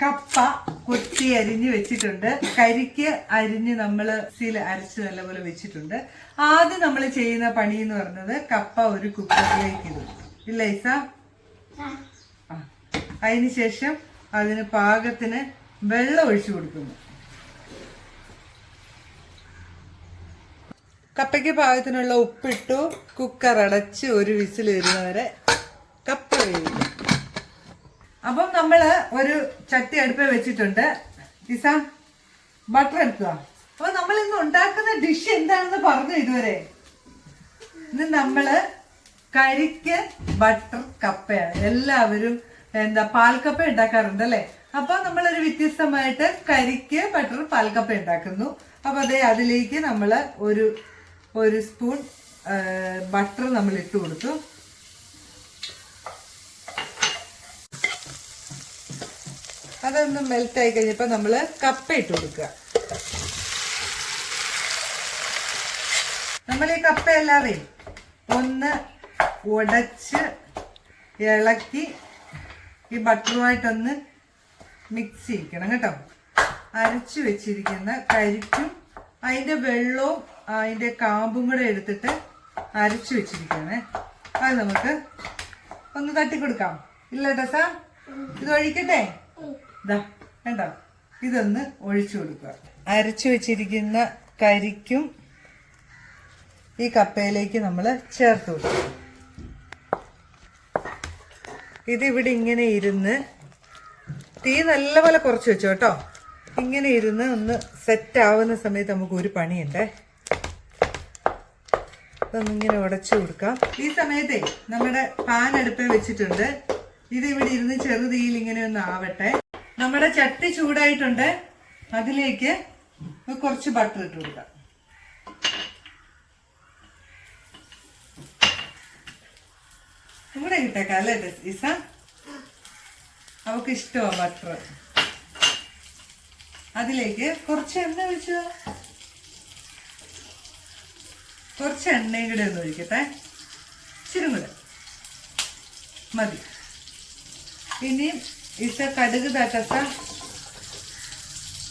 കപ്പ കൊത്തി അരിഞ്ഞ് വെച്ചിട്ടുണ്ട്. കരിക്ക് അരിഞ്ഞ് നമ്മൾ സീൽ അരച്ച് നല്ലപോലെ വെച്ചിട്ടുണ്ട്. ആദ്യം നമ്മൾ ചെയ്യുന്ന പണി എന്ന് പറഞ്ഞത് കപ്പ ഒരു കുക്കറിലേക്ക് ഇടും. ഇല്ല ഇസ ആ. അതിനുശേഷം അതിന് പാകത്തിന് വെള്ളം ഒഴിച്ചു കൊടുക്കുന്നു. കപ്പയ്ക്ക് പാകത്തിനുള്ള ഉപ്പിട്ടു കുക്കർ അടച്ച് ഒരു വിസിൽ വരുന്നവരെ കപ്പ വേവിക്കും. അപ്പം നമ്മൾ ഒരു ചട്ടി അടുപ്പ് വെച്ചിട്ടുണ്ട്. ഇസ ബട്ടർ എടുക്കുക. അപ്പൊ നമ്മൾ ഇന്ന് ഉണ്ടാക്കുന്ന ഡിഷ് എന്താണെന്ന് പറഞ്ഞു ഇതുവരെ. ഇന്ന് നമ്മൾ കരിക്ക് ബട്ടർ കപ്പയാണ്. എല്ലാവരും എന്താ പാൽക്കപ്പ ഉണ്ടാക്കാറുണ്ട് അല്ലെ? അപ്പൊ നമ്മളൊരു വ്യത്യസ്തമായിട്ട് കരിക്ക് ബട്ടർ പാൽക്കപ്പ ഉണ്ടാക്കുന്നു. അപ്പൊ അതെ അതിലേക്ക് നമ്മൾ ഒരു ഒരു സ്പൂൺ ബട്ടർ നമ്മൾ ഇട്ട് കൊടുത്തു. അതൊന്ന് മെൽറ്റ് ആയി കഴിഞ്ഞപ്പോൾ നമ്മൾ കപ്പ ഇട്ട് കൊടുക്കുക. നമ്മൾ ഈ കപ്പ എല്ലാവരെയും ഒന്ന് ഉടച്ച് ഇളക്കി ഈ ബട്ടറുമായിട്ടൊന്ന് മിക്സ് ചെയ്യിക്കണം കേട്ടോ. അരച്ചു വെച്ചിരിക്കുന്ന കരിക്കും അതിന്റെ വെള്ളവും അതിന്റെ കാമ്പും കൂടെ എടുത്തിട്ട് അരച്ചു വെച്ചിരിക്കണേ അത് നമുക്ക് ഒന്ന് തട്ടിക്കൊടുക്കാം. ഇല്ല ടസ ഇത് ഒഴിക്കട്ടെ? ഇതാ കണ്ടോ? ഇതൊന്ന് ഒഴിച്ചു കൊടുക്കുക. അരച്ചു വെച്ചിരിക്കുന്ന കരിക്കും ഈ കപ്പയിലേക്ക് നമ്മൾ ചേർത്ത് കൊടുക്കും ഇതിവിടെ ഇങ്ങനെ ഇരുന്ന് തീ നല്ലപോലെ കുറച്ച് വെച്ചു കേട്ടോ. ഇങ്ങനെ ഇരുന്ന് ഒന്ന് സെറ്റ് ആവുന്ന സമയത്ത് നമുക്ക് ഒരു പണിയുണ്ടേ. ഇതൊന്നിങ്ങനെ ഉടച്ചു കൊടുക്കാം. ഈ സമയത്തേ നമ്മുടെ പാൻ അടുപ്പിൽ വെച്ചിട്ടുണ്ട്. ഇത് ഇവിടെ ഇരുന്ന് ചെറുതീയിൽ ഇങ്ങനെ ഒന്ന് ആവട്ടെ. നമ്മുടെ ചട്ടി ചൂടായിട്ടുണ്ട്. അതിലേക്ക് കുറച്ച് ബട്ടർ ഇട്ട് കൊടുക്കാം. ഇവിടെ കിട്ടേക്കാം അല്ലേ ഇസ? അവക്ക് ഇഷ്ടമാണ് ബട്ടർ അതിലേക്ക് കുറച്ച് എണ്ണ ഒഴിച്ചു. കുറച്ച് എണ്ണയും കൂടെ ഒന്ന് ഒഴിക്കട്ടെ. ഇച്ചിരി കൂടെ. മതി. ഇനി ഇസ കടുക് തട്ടത്ത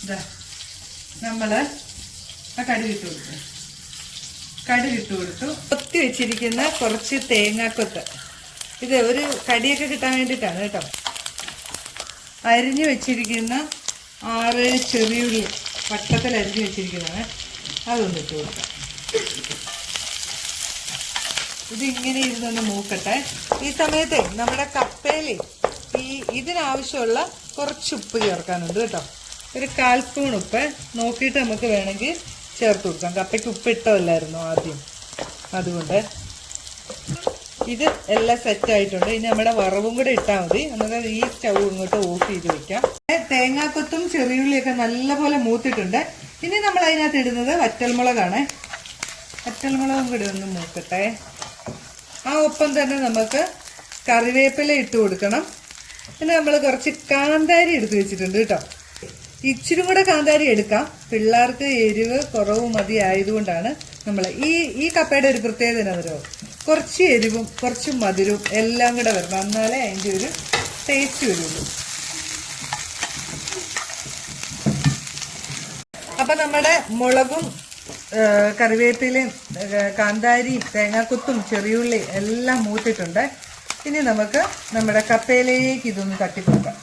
ഇതാ. നമ്മൾ ആ കടുക് ഇട്ട് കൊടുത്തു. കടുക് ഇട്ട് കൊടുത്തു. കൊത്തി വെച്ചിരിക്കുന്ന കുറച്ച് തേങ്ങാക്കൊത്ത്. ഇത് ഒരു കടിയൊക്കെ കിട്ടാൻ വേണ്ടിയിട്ടാണ് കേട്ടോ. അരിഞ്ഞു വെച്ചിരിക്കുന്ന ആറ് ചെറിയുള്ളി വട്ടത്തിൽ അരിഞ്ഞു വെച്ചിരിക്കുന്നതാണ്. അതൊന്ന് ഇട്ട് കൊടുക്കാം. ഇതിങ്ങനെ ഇരുന്നൊന്ന് മൂക്കട്ടെ. ഈ സമയത്തെ നമ്മുടെ കപ്പയിൽ ഈ ഇതിനാവശ്യമുള്ള കുറച്ച് ഉപ്പ് ചേർക്കാനുണ്ട് കേട്ടോ. ഒരു കാൽ സ്പൂൺ ഉപ്പ് നോക്കിയിട്ട് നമുക്ക് വേണമെങ്കിൽ ചേർത്ത് കൊടുക്കാം. കപ്പയ്ക്ക് ഉപ്പ് ഇട്ടല്ലായിരുന്നു ആദ്യം. അതുകൊണ്ട് ഇത് എല്ലാം സെറ്റ് ആയിട്ടുണ്ട്. ഇനി നമ്മുടെ വറവും കൂടെ ഇട്ടാൽ മതി. എന്നിട്ട് ഈ സ്റ്റൗ ഇങ്ങോട്ട് ഓഫ് ചെയ്ത് വെക്കാം. തേങ്ങാക്കൊത്തും ചെറിയുള്ളിയൊക്കെ നല്ലപോലെ മൂത്തിട്ടുണ്ട്. ഇനി നമ്മൾ അതിനകത്ത് ഇടുന്നത് വറ്റൽമുളകാണ്. വറ്റൽമുളകും കൂടി ഒന്ന് മൂക്കട്ടെ. ആ ഒപ്പം തന്നെ നമുക്ക് കറിവേപ്പില ഇട്ട് കൊടുക്കണം. പിന്നെ നമ്മൾ കുറച്ച് കാന്താരി എടുത്ത് വെച്ചിട്ടുണ്ട് കേട്ടോ. ഇച്ചിരി കൂടെ കാന്താരി എടുക്കാം. പിള്ളേർക്ക് എരിവ് കുറവ് മതി ആയതുകൊണ്ടാണ് നമ്മൾ ഈ ഈ കപ്പയുടെ ഒരു പ്രത്യേകത എന്നാ പറയുമോ കുറച്ച് എരിവും കുറച്ച് മധുരവും എല്ലാം കൂടെ വരണം. എന്നാലേ അതിന്റെ ഒരു ടേസ്റ്റ് വരുള്ളൂ. അപ്പം നമ്മുടെ മുളകും കറിവേപ്പിലയും കാന്താരിയും തേങ്ങാക്കുത്തും ചെറിയുള്ളി എല്ലാം മൂത്തിട്ടുണ്ട്. ഇനി നമുക്ക് നമ്മുടെ കപ്പയിലേക്ക് ഇതൊന്ന് തട്ടിക്കൊടുക്കാം.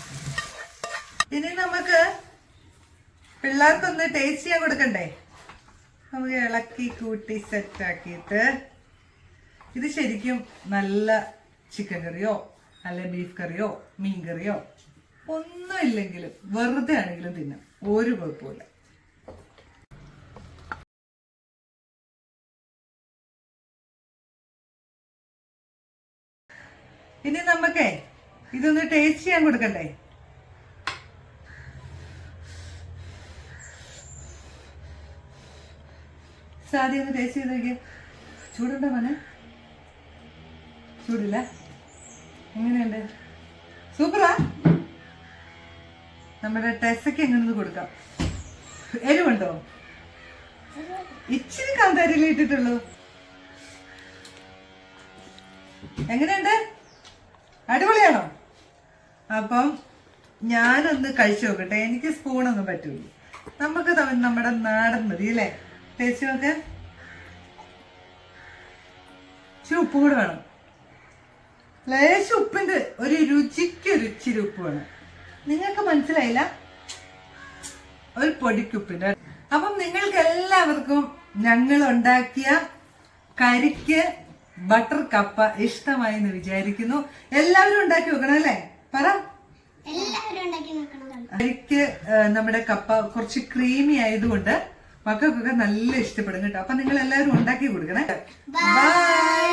ഇനി നമുക്ക് പിള്ളേർക്കൊന്ന് ടേസ്റ്റ് ചെയ്യാൻ കൊടുക്കണ്ടേ? നമുക്ക് ഇളക്കി കൂട്ടി സെറ്റ് ആക്കിയിട്ട് ഇത് ശരിക്കും നല്ല ചിക്കൻ കറിയോ അല്ലെ ബീഫ് കറിയോ മീൻ കറിയോ ഒന്നും ഇല്ലെങ്കിലും വെറുതെ ആണെങ്കിലും തിന്നാം. ഒരു കുഴപ്പമില്ല ഇനി നമുക്ക് ഇതൊന്ന് ടേസ്റ്റ് ചെയ്യാൻ കൊടുക്കണ്ടേ? സാധ്യ ഒന്ന് ടേസ്റ്റ് ചെയ്ത് നോക്കിയ. ചൂടുണ്ടോ മോനെ? ചൂടില്ല? എങ്ങനെയുണ്ട്? സൂപ്പറാ? നമ്മുടെ ടെസ്സൊക്കെ എങ്ങനെ കൊടുക്കാം. എരിവുണ്ടോ? ഇച്ചിരി കാന്താരിയിലിട്ടിട്ടുള്ളൂ എങ്ങനെയുണ്ട്? അടിപൊളിയാണോ? അപ്പം ഞാനൊന്ന് കഴിച്ചു നോക്കട്ടെ. എനിക്ക് സ്പൂണൊന്നും പറ്റൂല. നമുക്ക് നമ്മുടെ നാടൻ മതി അല്ലേ? ടേസ്റ്റ് നോക്ക്. ഉപ്പ് കൂടെ വേണം. ലേശം ഉപ്പിന്റെ ഒരു രുചിക്ക് ഒരു ഉപ്പ് വേണം. നിങ്ങൾക്ക് മനസ്സിലായില്ല? ഒരു പൊടിക്കുപ്പിന്റെ അപ്പം നിങ്ങൾക്ക് എല്ലാവർക്കും ഞങ്ങൾ ഉണ്ടാക്കിയ കരിക്ക് ബട്ടർ കപ്പ ഇഷ്ടമായി എന്ന് വിചാരിക്കുന്നു. എല്ലാവരും ഉണ്ടാക്കി വെക്കണം അല്ലേ? പറ. എനിക്ക് നമ്മുടെ കപ്പ കുറച്ച് ക്രീമി ആയതുകൊണ്ട് മക്കൾക്കൊക്കെ നല്ല ഇഷ്ടപ്പെടും കേട്ടോ. അപ്പൊ നിങ്ങൾ എല്ലാവരും ഉണ്ടാക്കി കൊടുക്കണേ. ബൈ